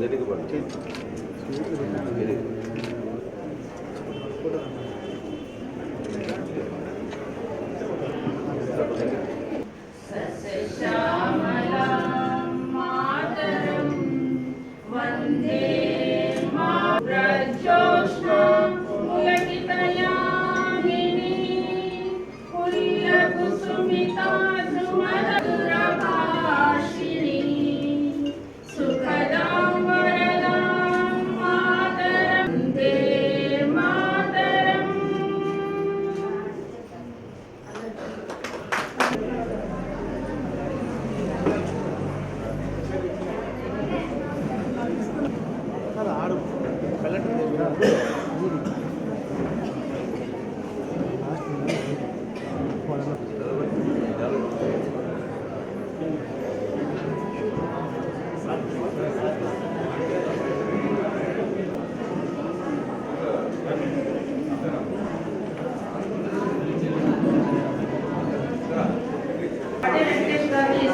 அந்த இதுக்கு போட்டு இது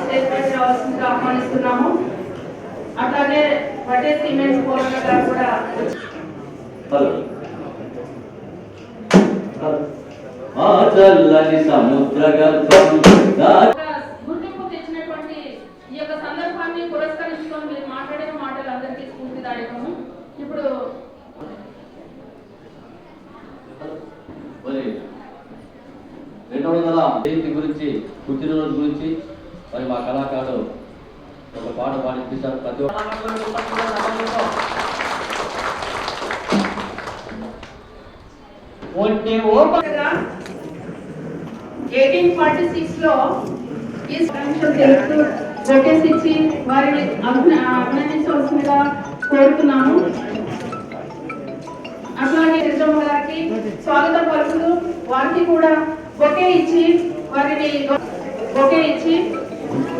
స్టేజ్ పైకి రావాల్సిందిగా ఆహ్వానిస్తున్నాము అట్లాగే వటే సిమెంట్స్ పోలన్న గారు కూడా ఆ చల్లని సముద్ర గర్భం ఒక గుర్తింపు తెచ్చినటువంటి ఈ యొక్క సందర్భాన్ని పురస్కరించుకొని మీరు మాట్లాడిన మాటలు అందరికీ స్ఫూర్తిదాయకము. ఇప్పుడు రెండు వందల జయంతి గురించి పుట్టినరోజు గురించి మరి మా కళాకారుడు ఒక పాట పాడిపిస్తారు ప్రతి లో ఇచ్చి వారిని అభినందించవలసిందిగా కోరుతున్నాను. అట్లాగే రిజమ్మ గారికి స్వాగతం పలుకుతూ వారికి కూడా బొకే ఇచ్చి వారిని బొకే ఇచ్చి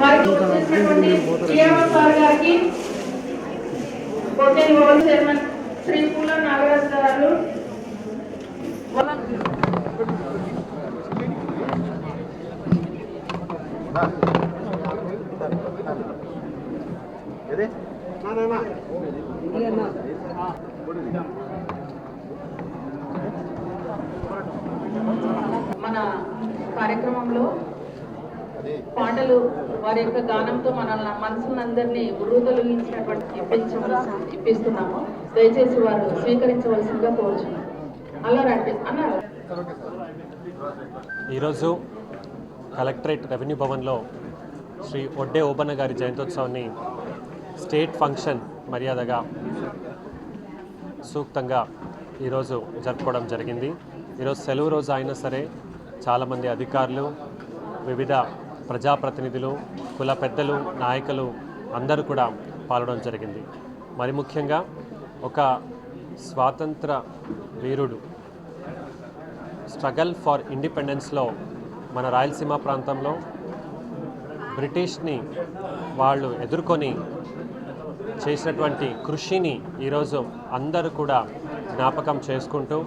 వారికి చేసినటువంటి శ్రీరామ సార్ గారికి చైర్మన్ శ్రీ పూల నాగరాజు గారు. మన కార్యక్రమంలో పాటలు వారి యొక్క గానంతో మన మనసులందరినీ ఉర్రూతలుగించినటువంటి ఇప్పించవలసి ఇప్పిస్తున్నాము. దయచేసి వారు స్వీకరించవలసిందిగా కోరుచున్నాం అలా రండి అన్నారు. ఈరోజు కలెక్టరేట్ రెవెన్యూ భవన్లో శ్రీ ఒడ్డే ఓబన్న గారి జయంతోత్సవాన్ని స్టేట్ ఫంక్షన్ మర్యాదగా సూక్తంగా ఈరోజు జరుపుకోవడం జరిగింది. ఈరోజు సెలవు రోజు అయినా సరే చాలామంది అధికారులు వివిధ ప్రజాప్రతినిధులు కుల పెద్దలు నాయకులు అందరూ కూడా పాల్గొనడం జరిగింది. మరి ముఖ్యంగా ఒక స్వాతంత్ర వీరుడు. స్ట్రగల్ ఫర్ ఇండిపెండెన్స్లో మన రాయలసీమ ప్రాంతంలో బ్రిటిష్ని వాళ్ళు ఎదుర్కొని చేసినటువంటి కృషిని ఈరోజు అందరూ కూడా జ్ఞాపకం చేసుకుంటూ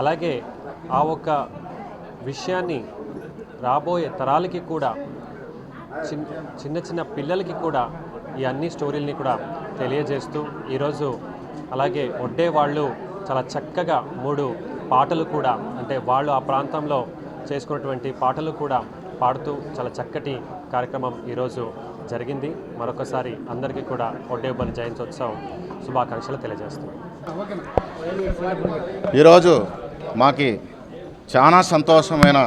అలాగే ఆ ఒక్క విషయాన్ని రాబోయే తరాలకి కూడా చిన్న చిన్న పిల్లలకి కూడా ఈ అన్ని స్టోరీల్ని కూడా తెలియజేస్తూ ఈరోజు అలాగే ఒడ్డే వాళ్ళు చాలా చక్కగా మూడు పాటలు కూడా అంటే వాళ్ళు ఆ ప్రాంతంలో చేసుకున్నటువంటి పాటలు కూడా పాడుతూ చాలా చక్కటి కార్యక్రమం ఈరోజు జరిగింది. మరొకసారి అందరికీ కూడా ఒడ్డేబల్ జయంత్యోత్సవం శుభాకాంక్షలు తెలియజేస్తుంది ఈరోజు మాకి చాలా సంతోషమైన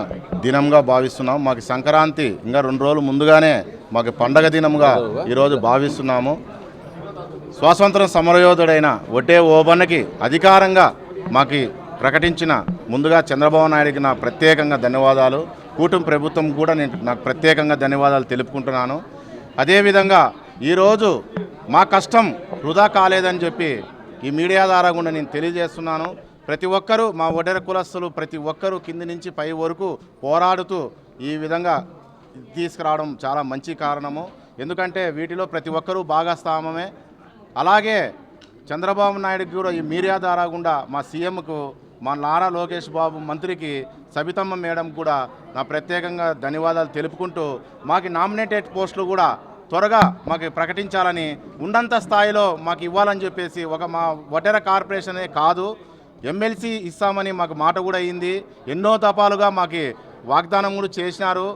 దినంగా భావిస్తున్నాం. మాకు సంక్రాంతి ఇంకా రెండు రోజులు ముందుగానే మాకు పండగ దినంగా ఈరోజు భావిస్తున్నాము. స్వాతంత్ర సమరయోధుడైన ఒటే ఓబన్నకి అధికారంగా మాకు ప్రకటించిన ముందుగా చంద్రబాబు నాయుడికి నా ప్రత్యేకంగా ధన్యవాదాలు. కూటమి ప్రభుత్వం కూడా నేను నాకు ప్రత్యేకంగా ధన్యవాదాలు తెలుపుకుంటున్నాను. అదేవిధంగా ఈరోజు మా కష్టం వృధా కాలేదని చెప్పి ఈ మీడియా ద్వారా కూడా నేను తెలియజేస్తున్నాను. ప్రతి ఒక్కరూ మా ఒడెర కులస్తులు ప్రతి ఒక్కరూ కింది నుంచి పై వరకు పోరాడుతూ ఈ విధంగా తీసుకురావడం చాలా మంచి కారణము. ఎందుకంటే వీటిలో ప్రతి ఒక్కరూ భాగస్వామమే అలాగే చంద్రబాబు నాయుడుకి కూడా ఈ మీడియా ద్వారా గుండా మా సీఎంకు మా నారా లోకేష్ బాబు మంత్రికి సబితమ్మ మేడం కూడా నా ప్రత్యేకంగా ధన్యవాదాలు తెలుపుకుంటూ మాకు నామినేటెడ్ పోస్టులు కూడా త్వరగా మాకు ప్రకటించాలని ఉన్నంత స్థాయిలో మాకు ఇవ్వాలని చెప్పేసి ఒక మా వటెర కార్పొరేషనే కాదు ఎమ్మెల్సీ ఇస్తామని మాకు మాట కూడా అయింది. ఎన్నో తపాలుగా మాకు వాగ్దానం కూడా చేసినారు.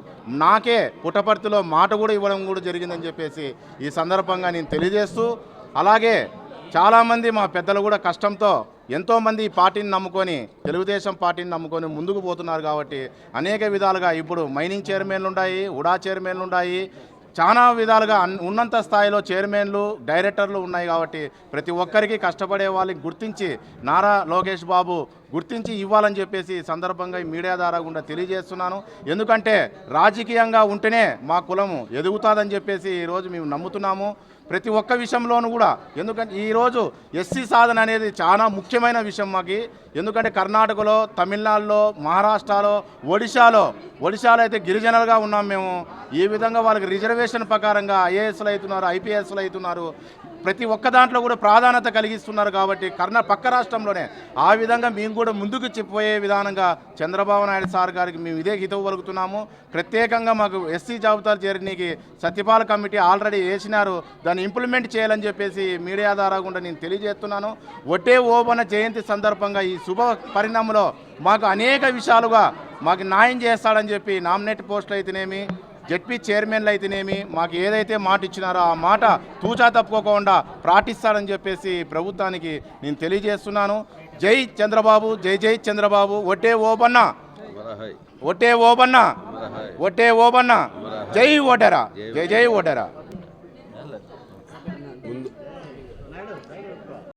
నాకే పుట్టపర్తిలో మాట కూడా ఇవ్వడం కూడా జరిగిందని చెప్పేసి ఈ సందర్భంగా నేను తెలియజేస్తూ అలాగే చాలామంది మా పెద్దలు కూడా కష్టంతో ఎంతోమంది ఈ పార్టీని నమ్ముకొని తెలుగుదేశం పార్టీని నమ్ముకొని ముందుకు పోతున్నారు కాబట్టి అనేక విధాలుగా ఇప్పుడు మైనింగ్ చైర్మన్లు ఉన్నాయి ఉడా చైర్మన్లు ఉన్నాయి చాలా విధాలుగా ఉన్నంత స్థాయిలో చైర్మన్లు డైరెక్టర్లు ఉన్నాయి కాబట్టి ప్రతి ఒక్కరికి కష్టపడే వాళ్ళకి గుర్తించి నారా లోకేష్ బాబు గుర్తించి ఇవ్వాలని చెప్పేసి సందర్భంగా ఈ మీడియా ద్వారా గుండా తెలియజేస్తున్నాను. ఎందుకంటే రాజకీయంగా ఉంటేనే మా కులము ఎదుగుతుందని చెప్పేసి ఈరోజు మేము నమ్ముతున్నాము. ప్రతి ఒక్క విషయంలోనూ కూడా ఎందుకంటే ఈరోజు ఎస్సీ సాధన అనేది చాలా ముఖ్యమైన విషయం మాకు. ఎందుకంటే కర్ణాటకలో తమిళనాడులో మహారాష్ట్రలో ఒడిశాలో ఒడిశాలో అయితే గిరిజనులుగా ఉన్నాం మేము. ఈ విధంగా వాళ్ళకి రిజర్వేషన్ ప్రకారంగా ఐఏఎస్లు అవుతున్నారు ఐపీఎస్లు అవుతున్నారు. ప్రతి ఒక్క దాంట్లో కూడా ప్రాధాన్యత కలిగిస్తున్నారు కాబట్టి కర్ణ పక్క రాష్ట్రంలోనే. ఆ విధంగా మేము కూడా ముందుకు చెప్పబోయే విధానంగా చంద్రబాబు నాయుడు సార్ గారికి మేము ఇదే హితవు పలుకుతున్నాము. ప్రత్యేకంగా మాకు ఎస్సీ జాబితాలు చేరడానికి సత్యపాల కమిటీ ఆల్రెడీ వేసినారు. దాన్ని ఇంప్లిమెంట్ చేయాలని చెప్పేసి మీడియా ద్వారా కూడా నేను తెలియజేస్తున్నాను. ఒట్టే ఓబన జయంతి సందర్భంగా ఈ శుభ పరిణామంలో మాకు అనేక విషయాలుగా మాకు న్యాయం చేస్తాడని చెప్పి నామినేట్ పోస్టులు అయితేనేమి జడ్పీ చైర్మన్లు అయితేనేమి మాకు ఏదైతే మాట ఇచ్చినారో ఆ మాట తూచా తప్పుకోకుండా పాటిస్తాడని చెప్పేసి ప్రభుత్వానికి నేను తెలియజేస్తున్నాను. జై చంద్రబాబు జై జై చంద్రబాబు ఒట్టే ఓబన్న. ఒట్టే ఓబన్న. ఒట్టే ఓబన్న. జై ఓటరా. జై జై ఓటరా.